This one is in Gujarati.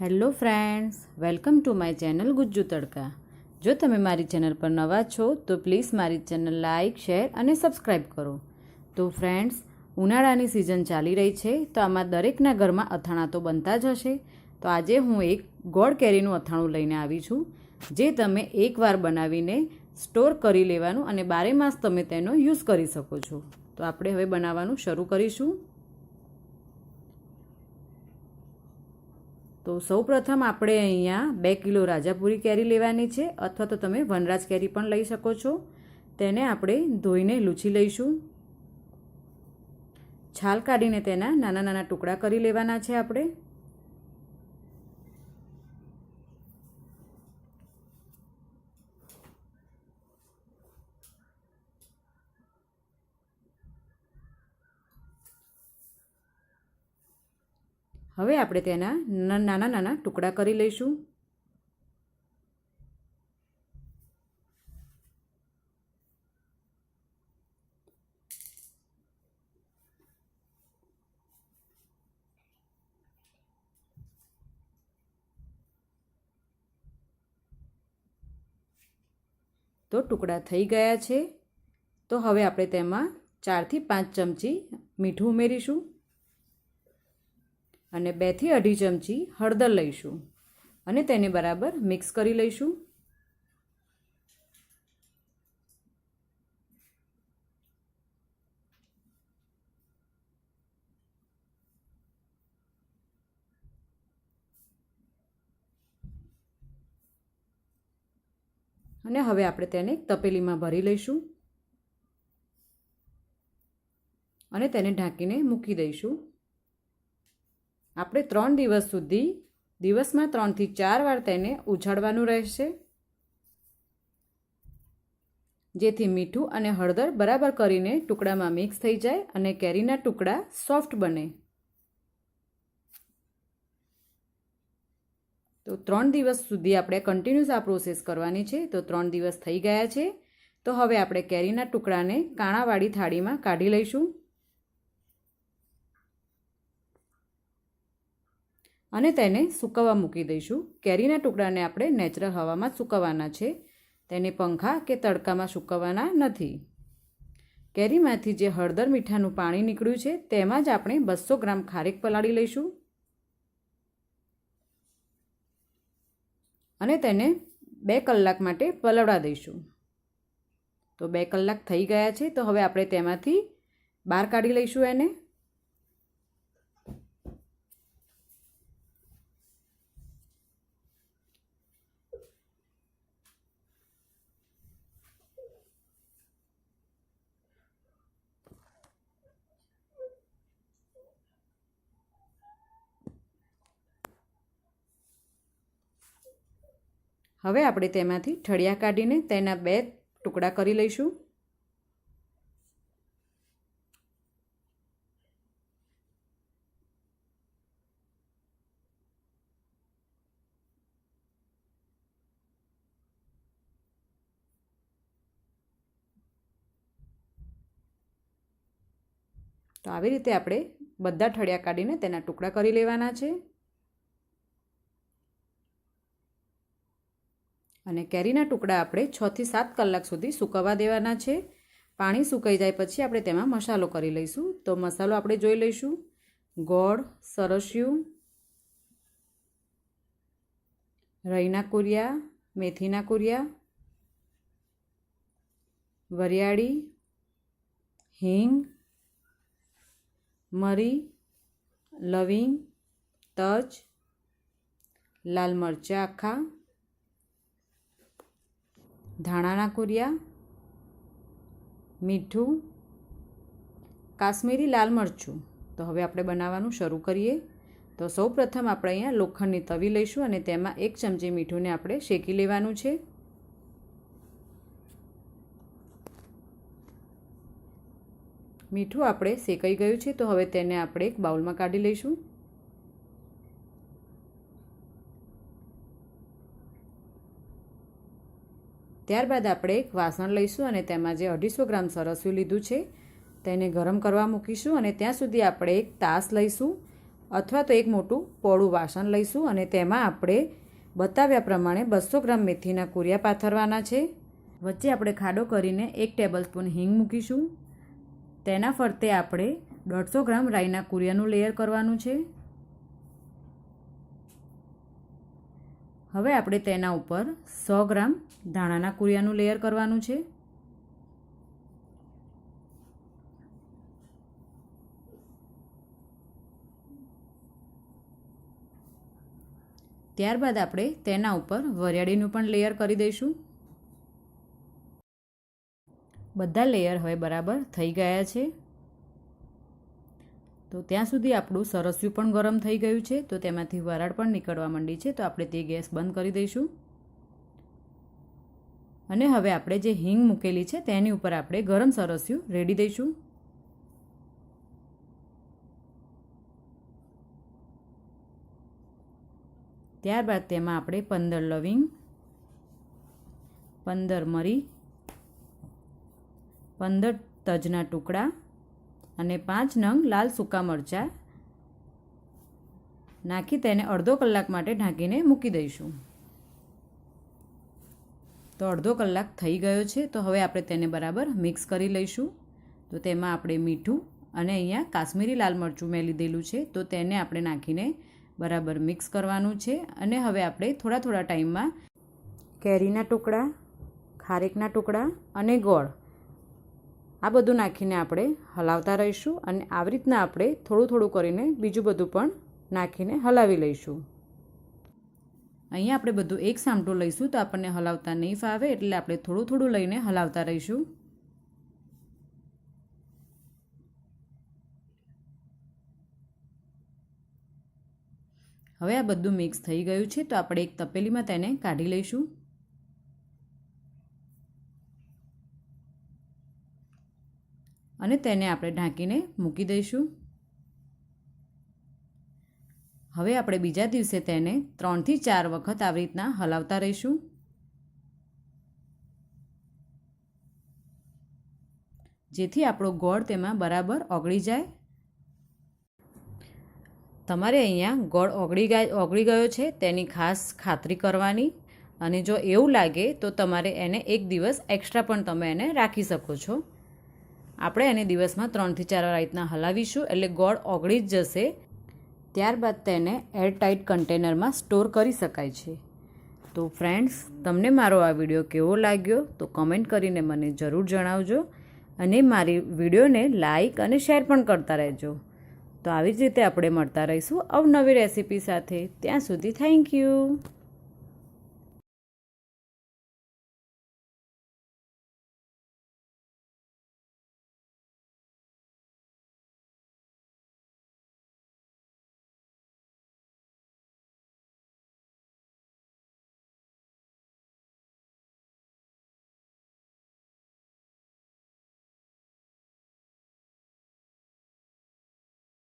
Hello friends, welcome to my channel Gujju Tadka. જો તમે મારી ચેનલ પર નવા છો, તો પ્લીઝ મારી ચેનલ લાઇક, શેર અને સબસ્ક્રાઈબ કરો. તો ફ્રેન્ડ્સ, ઉનાળાની સિઝન ચાલી રહી છે, તો આમાં દરેકના ઘરમાં અથાણા તો બનતા જ હશે. તો આજે હું એક ગોળ કેરીનું અથાણું લઈને આવી છું, જે તમે એકવાર બનાવીને સ્ટોર કરી લેવાનું અને બારે માસ તમે તેનો યુઝ કરી શકો છો. તો આપણે હવે બનાવવાનું શરૂ કરીશું. તો સૌપ્રથમ આપણે અહીંયા બે કિલો રાજાપુરી કેરી લેવાની છે, અથવા તો તમે વનરાજ કેરી પણ લઈ શકો છો. તેને આપણે ધોઈને લૂછી લઈશું. છાલ કાઢીને તેના નાના નાના ટુકડા કરી લેવાના છે આપણે. હવે આપણે તેના નાના નાના ટુકડા કરી લઈશું. તો ટુકડા થઈ ગયા છે. તો હવે આપણે તેમાં ચારથી પાંચ ચમચી મીઠું ઉમેરીશું. અને બેથી અઢી ચમચી હળદર લઈશું અને તેને બરાબર મિક્સ કરી લઈશું. અને હવે આપણે તેને તપેલીમાં ભરી લઈશું અને તેને ઢાંકીને મૂકી દઈશું. આપણે ત્રણ દિવસ સુધી દિવસમાં ત્રણથી ચાર વાર તેને ઉછાળવાનું રહેશે. જેથી મીઠું અને હળદર બરાબર કરીને ટુકડામાં મિક્સ થઈ જાય અને કેરીના ટુકડા સોફ્ટ બને. તો ત્રણ દિવસ સુધી આપણે કન્ટિન્યુઅસ આ પ્રોસેસ કરવાની છે. તો ત્રણ દિવસ થઈ ગયા છે. તો હવે આપણે કેરીના ટુકડાને કાણાવાળી થાળીમાં કાઢી લઈશું. અને તેને સૂકવવા મૂકી દઈશું. કેરીના ટુકડાને આપણે નેચરલ હવામાં સૂકવવાના છે. તેને પંખા કે તડકામાં સૂકવવાના નથી. કેરીમાંથી જે હળદર મીઠાનું પાણી નીકળ્યું છે, તેમાં જ આપણે બસો ગ્રામ ખારેક પલાળી લઈશું. અને તેને બે કલાક માટે પલળવા દઈશું. તો બે કલાક થઈ ગયા છે, તો હવે આપણે તેમાંથી બહાર કાઢી લઈશું એને. હવે આપણે તેમાંથી ઠળિયા કાઢીને તેના બે ટુકડા કરી લઈશું. તો આવી રીતે આપણે બધા ઠળિયા કાઢીને તેના ટુકડા કરી લેવાના છે. અને કેરીના ટુકડા આપણે છથી સાત કલાક સુધી સૂકવવા દેવાના છે. પાણી સુકાઈ જાય પછી આપણે તેમાં મસાલો કરી લઈશું. તો મસાલો આપણે જોઈ લઈશું. ગોળ, સરસ્યું રહીના કુરિયા, મેથીના કુરિયા, વરિયાળી, હિંગ, મરી, લવિંગ, તજ, લાલ મરચાં આખા ધાણાના કુરિયા, મીઠું, કાશ્મીરી લાલ મરચું. તો હવે આપણે બનાવવાનું શરૂ કરીએ. તો સૌ પ્રથમ આપણે અહીંયા લોખંડની તવી લઈશું અને તેમાં એક ચમચી મીઠુંને આપણે શેકી લેવાનું છે. મીઠું આપણે શેકાઈ ગયું છે, તો હવે તેને આપણે એક બાઉલમાં કાઢી લઈશું. ત્યારબાદ આપણે એક વાસણ લઈશું અને તેમાં જે અઢીસો ગ્રામ સરસ્યું લીધું છે, તેને ગરમ કરવા મૂકીશું અને ત્યાં સુધી આપણે એક તાસ લઈશું અથવા તો એક મોટું પોળું વાસણ લઈશું અને તેમાં આપણે બતાવ્યા પ્રમાણે બસો ગ્રામ મેથીના કુરિયા પાથરવાના છે. વચ્ચે આપણે ખાડો કરીને એક ટેબલસ્પૂન હિંગ મૂકીશું. તેના ફરતે આપણે દોઢસો ગ્રામ રાઈના કુરિયાનું લેયર કરવાનું છે. હવે આપણે તેના ઉપર સો ગ્રામ ધાણાના કુરિયાનું લેયર કરવાનું છે. ત્યારબાદ આપણે તેના ઉપર વરિયાળીનું પણ લેયર કરી દઈશું. બધા લેયર હવે બરાબર થઈ ગયા છે. તો ત્યાં સુધી આપણું સરસ્યું પણ ગરમ થઈ ગયું છે, તો તેમાંથી વરાળ પણ નીકળવા માંડી છે, તો આપણે તે ગેસ બંધ કરી દઈશું. અને હવે આપણે જે હિંગ મૂકેલી છે, તેની ઉપર આપણે ગરમ સરસ્યું રેડી દઈશું. ત્યારબાદ તેમાં આપણે પંદર લવિંગ, પંદર મરી, પંદર તજના ટુકડા અને પાંચ નંગ લાલ સૂકા મરચાં નાખી તેને અડધો કલાક માટે ઢાંકીને મૂકી દઈશું. તો અડધો કલાક થઈ ગયો છે, તો હવે આપણે તેને બરાબર મિક્સ કરી લઈશું. તો તેમાં આપણે મીઠું અને અહીંયા કાશ્મીરી લાલ મરચું મેં લીધેલું છે, તો તેને આપણે નાખીને બરાબર મિક્સ કરવાનું છે. અને હવે આપણે થોડા થોડા ટાઈમમાં કેરીના ટુકડા, ખારેકના ટુકડા અને ગોળ આ બધું નાખીને આપણે હલાવતા રહીશું અને આવી રીતના આપણે થોડું થોડું કરીને બીજું બધું પણ નાખીને હલાવી લઈશું. અહીંયા આપણે બધું એક સામટું લઈશું તો આપણને હલાવતા નહીં ફાવે એટલે આપણે થોડું થોડું લઈને હલાવતા રહીશું. હવે આ બધું મિક્સ થઈ ગયું છે તો આપણે એક તપેલીમાં તેને કાઢી લઈશું. અને તેને આપણે ઢાંકીને મૂકી દઈશું. હવે આપણે બીજા દિવસે તેને ત્રણથી ચાર વખત આવી રીતના હલાવતા રહીશું. જેથી આપણો ગોળ તેમાં બરાબર ઓગળી જાય. તમારે અહીંયા ગોળ ઓગળી ગયા, ઓગળી ગયો છે તેની ખાસ ખાતરી કરવાની. અને જો એવું લાગે તો તમારે એને એક દિવસ એક્સ્ટ્રા પણ તમે એને રાખી શકો છો. આપણે એને દિવસમાં ત્રણથી ચાર વાર રીતના હલાવીશું, એટલે ગોળ ઓગળી જ જશે. ત્યારબાદ તેને એરટાઇટ કન્ટેનરમાં સ્ટોર કરી શકાય છે. તો ફ્રેન્ડ્સ, તમને મારો આ વીડિયો કેવો લાગ્યો તો કમેન્ટ કરીને મને જરૂર જણાવજો અને મારી વિડીયોને લાઈક અને શેર પણ કરતા રહેજો. તો આવી જ રીતે આપણે મળતા રહીશું અવનવી રેસીપી સાથે. ત્યાં સુધી થેન્ક યુ.